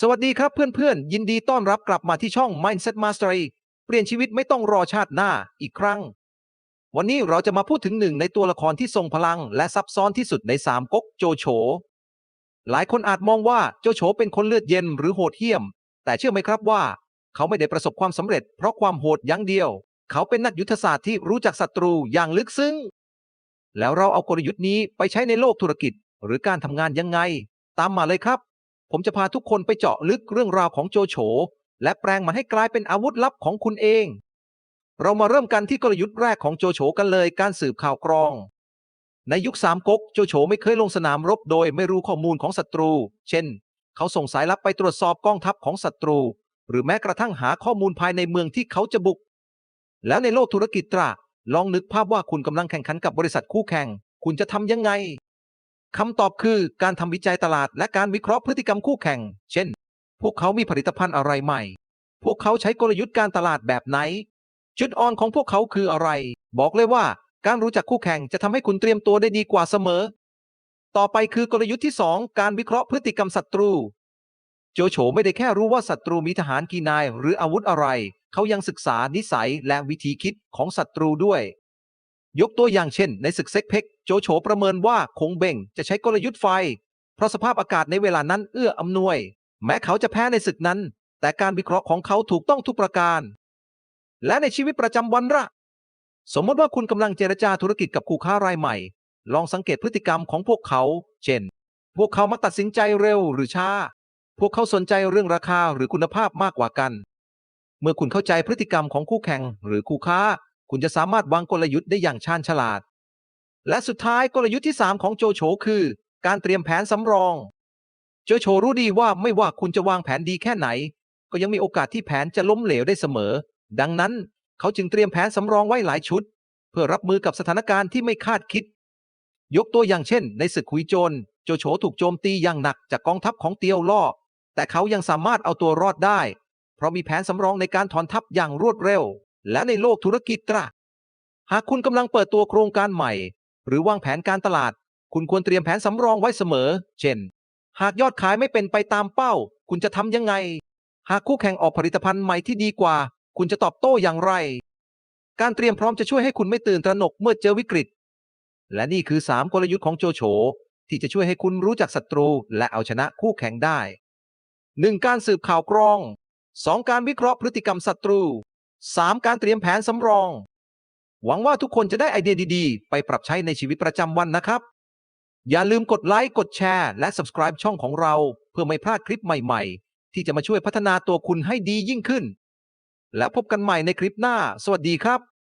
สวัสดีครับเพื่อนๆ ยินดีต้อนรับกลับมาที่ช่อง Mindset Mastery เปลี่ยนชีวิตไม่ต้องรอชาติหน้าอีกครั้ง วันนี้เราจะมาพูดถึงหนึ่งในตัวละครที่ทรงพลัง และซับซ้อนที่สุดในสามก๊กโจโฉ หลายคนอาจมองว่าโจโฉเป็นคนเลือดเย็นหรือโหดเหี้ยม แต่เชื่อไหมครับว่า เขาไม่ได้ประสบความสำเร็จเพราะความโหดอย่างเดียว เขาเป็นนักยุทธศาสตร์ที่รู้จักศัตรูอย่างลึกซึ้ง แล้วเราเอากลยุทธ์นี้ไปใช้ในโลกธุรกิจ หรือการทำงานยังไง ตามมาเลยครับ ผมจะพาทุกคนไปเจาะลึกเรื่องราวของโจโฉ และแปลงมันให้กลายเป็นอาวุธลับของคุณเอง เรามาเริ่มกันที่กลยุทธ์แรกของโจโฉกันเลยการสืบข่าวกรอง ในยุคสามก๊กโจโฉไม่เคยลงสนามรบโดยไม่รู้ข้อมูลของศัตรู เช่น เขาส่งสายลับไปตรวจสอบกองทัพของศัตรู หรือแม้กระทั่งหาข้อมูลภายในเมืองที่เขาจะบุก แล้วในโลกธุรกิจตราลองนึกภาพว่าคุณกำลังแข่งขันกับบริษัทคู่แข่ง คุณจะทำยังไง คำตอบคือการทำวิจัยตลาดและการวิเคราะห์พฤติกรรมคู่แข่ง เช่น พวกเขามีผลิตภัณฑ์อะไรใหม่ พวกเขาใช้กลยุทธ์การตลาดแบบไหน จุดอ่อนของพวกเขาคืออะไร บอกเลยว่า การรู้จักคู่แข่งจะทำให้คุณเตรียมตัวได้ดีกว่าเสมอ ต่อไปคือกลยุทธ์ที่ 2 การวิเคราะห์พฤติกรรมศัตรู โจโฉไม่ได้แค่รู้ว่าศัตรูมีทหารกี่นาย หรืออาวุธอะไร เขายังศึกษานิสัยและวิธีคิดของศัตรูด้วย ยกตัวอย่างเช่น ในศึกเซ็กเพ็กโจโฉประเมินว่าคงเบ่งจะใช้กลยุทธ์ไฟ เพราะสภาพอากาศในเวลานั้นเอื้ออำนวย แม้เขาจะแพ้ในศึกนั้น แต่การวิเคราะห์ของเขาถูกต้องทุกประการ และในชีวิตประจำวันละสมมติว่าคุณกำลังเจรจาธุรกิจกับคู่ค้ารายใหม่ ลองสังเกตพฤติกรรมของพวกเขา เช่น พวกเขามักตัดสินใจเร็วหรือช้า พวกเขาสนใจเรื่องราคาหรือคุณภาพมากกว่ากัน เมื่อคุณเข้าใจพฤติกรรมของคู่แข่งหรือคู่ค้า คุณจะสามารถวางกลยุทธ์ได้อย่างชาญฉลาด และสุดท้ายกลยุทธ์ที่ 3 ของโจโฉคือ การเตรียมแผนสำรอง โจโฉรู้ดีว่าไม่ว่าคุณจะวางแผนดีแค่ไหน ก็ยังมีโอกาสที่แผนจะล้มเหลวได้เสมอ ดังนั้นเขาจึงเตรียมแผนสำรองไว้หลายชุด เพื่อรับมือกับสถานการณ์ที่ไม่คาดคิด ยกตัวอย่างเช่น ในศึกคุยโจนโจโฉถูกโจมตีอย่างหนักจากกองทัพของเตียวล่อแต่เขายังสามารถเอาตัวรอดได้ เพราะมีแผนสำรองในการถอนทัพอย่างรวดเร็ว และในโลกธุรกิจตราหากคุณกำลังเปิดตัวโครงการใหม่ หรือวางแผนการตลาด คุณควรเตรียมแผนสำรองไว้เสมอ เช่น หากยอดขายไม่เป็นไปตามเป้า คุณจะทำยังไง หากคู่แข่งออกผลิตภัณฑ์ใหม่ที่ดีกว่า คุณจะตอบโต้อย่างไร การเตรียมพร้อมจะช่วยให้คุณไม่ตื่นตระหนกเมื่อเจอวิกฤต และนี่คือ 3 กลยุทธ์ของโจโฉที่จะช่วยให้คุณรู้จักศัตรู และเอาชนะคู่แข่งได้ 1. การสืบข่าวกรอง 2. การวิเคราะห์พฤติกรรมศัตรู 3. การเตรียมแผนสำรอง หวังว่าทุกคนจะได้ไอเดียดีๆ ไปปรับใช้ในชีวิตประจำวันนะครับ อย่าลืมกดไลค์ กดแชร์ และ subscribe ช่องของเรา เพื่อไม่พลาดคลิปใหม่ๆ ที่จะมาช่วยพัฒนาตัวคุณให้ดียิ่งขึ้น แล้วพบกันใหม่ในคลิปหน้า สวัสดีครับ